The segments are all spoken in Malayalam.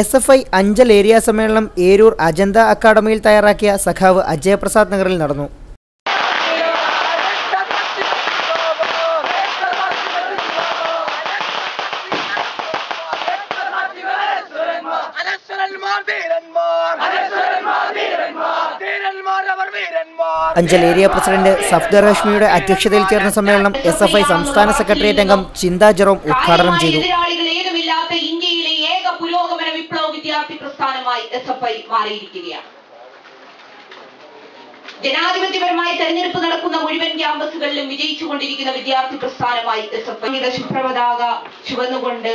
S F I Anchal area സമ്മേളനം ഏരൂർ അജന്ത അക്കാദമിയിൽ തയ്യാറാക്കിയ സഖാവ് അജയപ്രസാദ് നഗറിൽ നടന്നു. അഞ്ചൽ ഏരിയ പ്രസിഡന്റ് സഫ്ദർ ഹഷ്മിയുടെ അധ്യക്ഷതയിൽ ചേർന്ന സമ്മേളനം എസ് എഫ് ഐ സംസ്ഥാന സെക്രട്ടേറിയറ്റ് അംഗം ചിന്താ ജെറോം ഉദ്ഘാടനം ചെയ്തു. പുരോഗമന വിപ്ലവ വിദ്യാർത്ഥി പ്രസ്ഥാനമായി എസ് എഫ് ഐ മാറിയിരിക്കുകയാണ്. ജനാധിപത്യപരമായി തെരഞ്ഞെടുപ്പ് നടക്കുന്ന മുഴുവൻ ക്യാമ്പസുകളിലും വിജയിച്ചുകൊണ്ടിരിക്കുന്ന വിദ്യാർത്ഥി പ്രസ്ഥാനമായി എസ് എഫ് ഐയുടെ ശുഭ്രപതാക ചുവന്നുകൊണ്ട്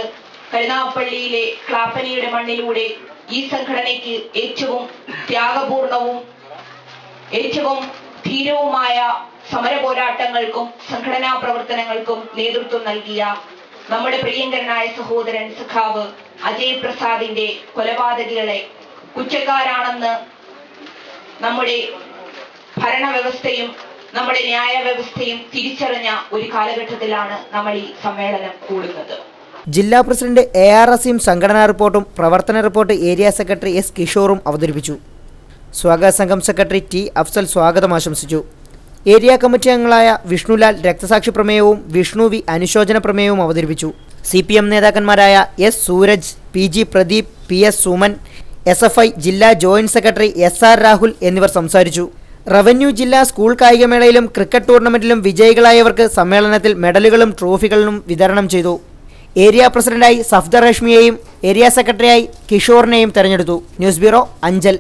കരുനാപ്പള്ളിയിലെ ക്ലാപ്പനയുടെ മണ്ണിലൂടെ ഈ സംഘടനയ്ക്ക് ഏറ്റവും ത്യാഗപൂർണവും ഏറ്റവും ധീരവുമായ സമര പോരാട്ടങ്ങൾക്കും സംഘടനാ പ്രവർത്തനങ്ങൾക്കും നേതൃത്വം നൽകിയ നമ്മുടെ പ്രിയങ്കരനായ സഹോദരൻ സഖാവ് അജയ് പ്രസാദിന്റെ കൊലപാതകികളെ കുറ്റക്കാരാണെന്ന് നമ്മുടെ ഭരണവ്യവസ്ഥയും നമ്മുടെ ന്യായ വ്യവസ്ഥയും തിരിച്ചറിഞ്ഞ ഒരു കാലഘട്ടത്തിലാണ് നമ്മൾ ഈ സമ്മേളനം കൂടുന്നത്. ജില്ലാ പ്രസിഡന്റ് എ ആർ അസീം സംഘടനാ റിപ്പോർട്ടും പ്രവർത്തന റിപ്പോർട്ട് ഏരിയ സെക്രട്ടറി എസ് കിഷോറും അവതരിപ്പിച്ചു. സ്വാഗത സംഘം സെക്രട്ടറി ടി അഫ്സൽ സ്വാഗതം ആശംസിച്ചു. ഏരിയ കമ്മിറ്റി അംഗങ്ങളായ വിഷ്ണുലാൽ രക്തസാക്ഷി പ്രമേയവും വിഷ്ണു വി അനുശോചന പ്രമേയവും അവതരിപ്പിച്ചു. C P M നേതാക്കന്മാരായ S Sooraj P G Pradeep P S Suman S F I ജില്ലാ joint secretary S R Rahul എന്നിവർ സംസാരിച്ചു. റവന്യൂ ജില്ലാ സ്കൂൾ കായികമേളയിലും ക്രിക്കറ്റ് ടൂർണമെന്റിലും വിജയികളായവർക്ക് സമ്മേളനത്തിൽ മെഡലുകളും ട്രോഫികളും വിതരണം ചെയ്തു. ഏരിയ പ്രസിഡന്റായി സഫ്ദർ റഷ്മിയെയും ഏരിയ സെക്രട്ടറിയായി കിഷോറിനെയും തെരഞ്ഞെടുത്തു. News bureau Anchal.